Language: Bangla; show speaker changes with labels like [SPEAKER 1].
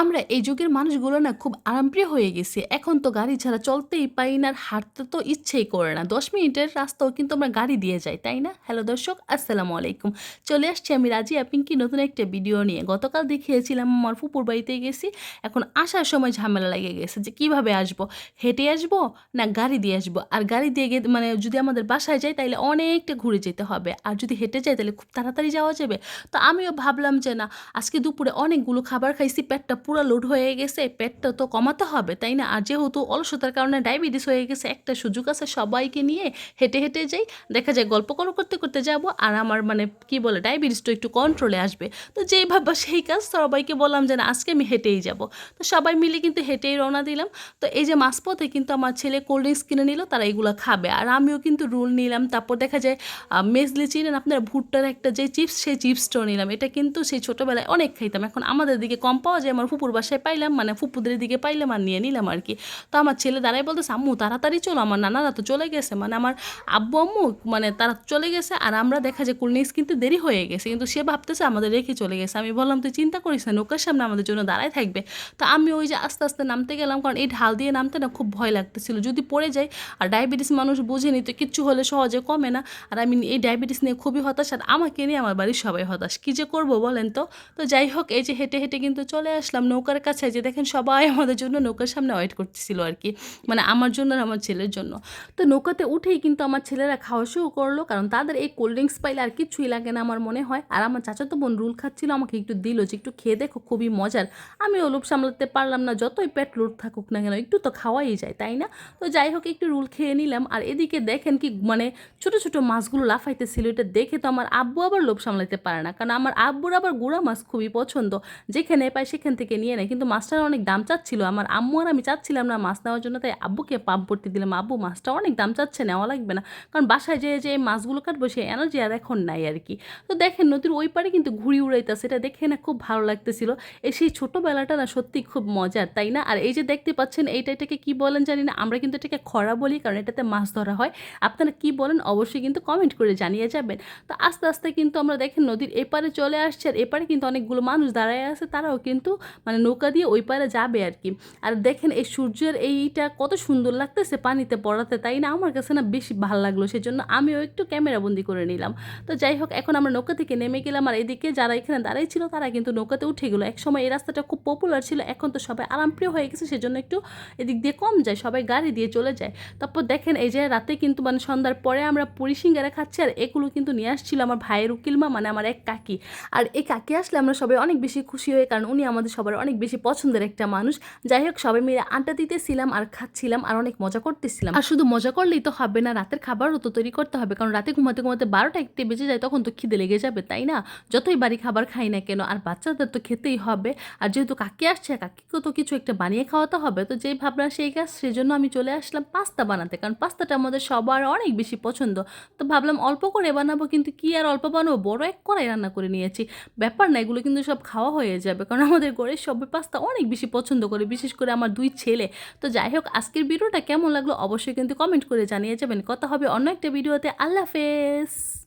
[SPEAKER 1] আমরা এই যুগের মানুষগুলো না খুব আরামপ্রিয় হয়ে গেছি। এখন তো গাড়ি ছাড়া চলতেই পাই না আর হাঁটতে তো ইচ্ছেই করে না। দশ মিনিটের রাস্তাও কিন্তু আমরা গাড়ি দিয়ে যাই, তাই না? হ্যালো দর্শক, আসসালামু আলাইকুম। চলে আসছি আমি রাজিয়া পিঙ্কি নতুন একটা ভিডিও নিয়ে। গতকাল দেখিয়েছিলাম আমার ফুপুর বাড়িতে গেছি, এখন আসার সময় ঝামেলা লেগে গেছে যে কীভাবে আসব? হেঁটে আসব না গাড়ি দিয়ে আসব? আর গাড়ি দিয়ে গিয়ে মানে যদি আমাদের বাসায় যাই তাহলে অনেকটা ঘুরে যেতে হবে। আর যদি হেঁটে যাই তাহলে খুব তাড়াতাড়ি যাওয়া যাবে। তো আমিও ভাবলাম যে না, আজকে দুপুরে অনেকগুলো খাবার খাইছি, পেটটা পুরো লোড হয়ে গেছে, পেটটা তো কমাতে হবে, তাই না? আর যেহেতু অলসতার কারণে ডায়াবেটিস হয়ে গেছে, একটা সুযোগ আছে সবাইকে নিয়ে হেঁটে হেঁটে যাই, দেখা যায় গল্প করো করতে করতে যাব, আর আমার মানে কি বলে ডায়াবেটিসটা একটু কন্ট্রোলে আসবে। তো যেই ভাববা সেই কাজ, সবাইকে বললাম যে না, আজকে আমি হেঁটেই যাব। তো সবাই মিলে কিন্তু হেঁটেই রওনা দিলাম। তো এই যে মাঝপথে কিন্তু আমার ছেলে কোল্ড ড্রিঙ্কস কিনে নিল, তারা এগুলো খাবে। আর আমিও কিন্তু রুল নিলাম, তারপর দেখা যায় মেজলি চিনেন আপনার, ভুট্টার একটা যে চিপস, সেই চিপসটাও নিলাম। এটা কিন্তু সেই ছোটোবেলায় অনেক খাইতাম। এখন আমাদের দিকে কম পাওয়া যায়, আমার ফুপুর বাসায় পাইলাম মানে ফুপুদের দিকে পাইলাম আর নিয়ে নিলাম আর কি। তো আমার ছেলে দাঁড়াই বলতেছে, আম্মু, তাড়াতাড়ি চলো, আমার নানারা তো চলে গেছে। মানে আমার আব্বু, আম্মু মানে তারা চলে গেছে আর আমরা দেখা যায় কোল্ড ড্রিঙ্কস কিন্তু দেরি হয়ে গেছে। কিন্তু সে ভাবতেছে, আমাদের রেখে চলে গেছে। আমি বললাম, তুই চিন্তা করিস না, নৌকার সামনে আমাদের জন্য দাঁড়ায় থাকবে। তো আমি ওই যে আস্তে আস্তে নামতে গেলাম, কারণ এই ঢাল দিয়ে নামতে না খুব ভয় লাগতেছিল। যদি পড়ে যায় আর ডায়াবেটিস মানুষ বুঝেনি, তো কিচ্ছু হলে সহজে কমে না। আর আমি এই ডায়াবেটিস নিয়ে খুবই হতাশ, আর আমাকে নিয়ে আমার বাড়ির সবাই হতাশ। কী যে করব বলেন তো? তো যাই হোক, এই যে হেঁটে হেঁটে কিন্তু চলে আসলাম। নৌকার কাছে যে দেখেন সবাই আমাদের জন্য নৌকার সামনে ওয়েট করতেছিল আর কি মানে আমার জন্য আর আমার ছেলের জন্য। তো নৌকাতে উঠেই কিন্তু আমার ছেলেরা খাওয়া শুরু করল, কারণ তাদের এই কোল্ড ড্রিঙ্কস পাইলে আর কিছুই লাগে না আমার মনে হয়। আর আমার চাচাতো বোন রুল খাচ্ছিল, আমাকে একটু দিল যে একটু খেয়ে দেখো, খুবই মজার। আমি লোভ সামলাতে পারলাম না, যতই পেট লোড থাকুক না কেন, একটু তো খাওয়াই যায়, তাই না? তো যাই হোক, একটু রুল খেয়ে নিলাম। আর এদিকে দেখেন কি মানে ছোট ছোট মাছগুলো লাফাইতেছিল, এটা দেখে তো আমার আব্বু আবার লোভ সামলাতে পারে না। কারণ আমার আব্বুর আবার গুঁড়া মাছ খুবই পছন্দ। যেখানে পায় সেখান থেকে নিয়ে নেয়। কিন্তু মাছটার অনেক দাম চাচ্ছিল। আমার আম্মু আর আমি চাচ্ছিলাম না মাছ নেওয়ার জন্য, তাই আব্বুকে পাম্প ভর্তি দিলাম। আব্বু, মাছটা অনেক দাম চাচ্ছে, নেওয়া লাগবে না। কারণ বাসায় যে যে মাছগুলো কাটবো সেই এনার্জি আর এখন নাই আর কি। তো দেখেন, নদীর ওই পারে কিন্তু ঘুড়ি উড়াইতেছে। এটা দেখে না খুব ভালো লাগতেছিল। এই সেই ছোটোবেলাটা না সত্যি খুব মজার, তাই না? আর এই যে দেখতে পাচ্ছেন, এইটা এটাকে কী বলেন জানি না। আমরা কিন্তু এটাকে খরা বলি, কারণ এটাতে মাছ ধরা হয়। আপনারা কি বলেন, অবশ্যই কিন্তু কমেন্ট করে জানিয়ে যাবেন। তো আস্তে আস্তে কিন্তু আমরা দেখেন, নদীর এপারে চলে আসছে। আর এপারে কিন্তু অনেকগুলো মানুষ দাঁড়ায় আছে। তারাও কিন্তু মানে নৌকা দিয়ে ওই পারে যাবে আর কি। আর দেখেন এই সূর্যের এইটা কত সুন্দর লাগতেছে পানিতে পড়াতে, তাই না? আমার কাছে না বেশি ভালো লাগল, সেজন্য আমিও একটু ক্যামেরাবন্দি করে নিলাম। তো যাই হোক, এখন আমরা নৌকা থেকে নেমে গেলাম। আর এদিকে যারা এখানে দাঁড়াই ছিল, তারা কিন্তু নৌকাতে উঠে গেলো। এক সময় এই রাস্তাটা খুব পপুলার ছিল, এখন তো সবাই আরামপ্রিয় হয়ে গেছে, সেজন্য একটু এদিক দিয়ে কম যায়, সবাই গাড়ি দিয়ে চলে যায়। তারপর দেখেন এই যে রাতে কিন্তু মানে সন্ধ্যার পরে আমরা পুরি সিঙ্গারা খাচ্ছি, আর এগুলো কিন্তু নিয়ে আসছিল আমার ভাইয়ের উকিলমা মানে আমার এক কাকি। আর এই কাকি আসলে আমরা সবাই অনেক বেশি খুশি হই, কারণ উনি আমাদের সবার অনেক বেশি পছন্দের একটা মানুষ। যাই হোক, সবাই মিলে আড্ডা দিতেছিলাম আর খাচ্ছিলাম আর অনেক মজা করতেছিলাম। আর শুধু মজা করলেই তো হবে না, রাতের খাবারও তো তৈরি করতে হবে। কারণ রাতে ঘুমাতে ঘুমাতে বারোটা একটু বেজে যায়, তখন তো খিদে লেগে যাবে, তাই না? যতই বাড়ি খাবার খাই না কেন, আর বাচ্চাদের তো খেতেই হবে। আর যেহেতু কাকি আসছে কাকিকেও তো কিছু একটা বানিয়ে খাওয়াতে হবে, তো যেই ভাবনা, সেই কাজ, সেই জন্য আমি চলে আসলাম পাস্তা বানাতে। কারণ পাস্তাটা আমাদের সবার অনেক বেশি পছন্দ। তো ভাবলাম অল্প করে বানাবো, কিন্তু কি আর অল্প বানাবো? বড় এক কড়াই রান্না করে নিয়েছি। ব্যাপার না, এগুলো কিন্তু সব খাওয়া হয়ে যাবে, কারণ আমাদের ঘরের সবাই পাস্তা অনেক বেশি পছন্দ করে, বিশেষ করে আমার দুই ছেলে। তো যাই হোক, আজকের ভিডিওটা কেমন লাগল অবশ্যই কিন্তু কমেন্ট করে জানিয়ে যাবেন। কথা হবে অন্য একটা ভিডিওতে। আল্লাহ হাফেজ।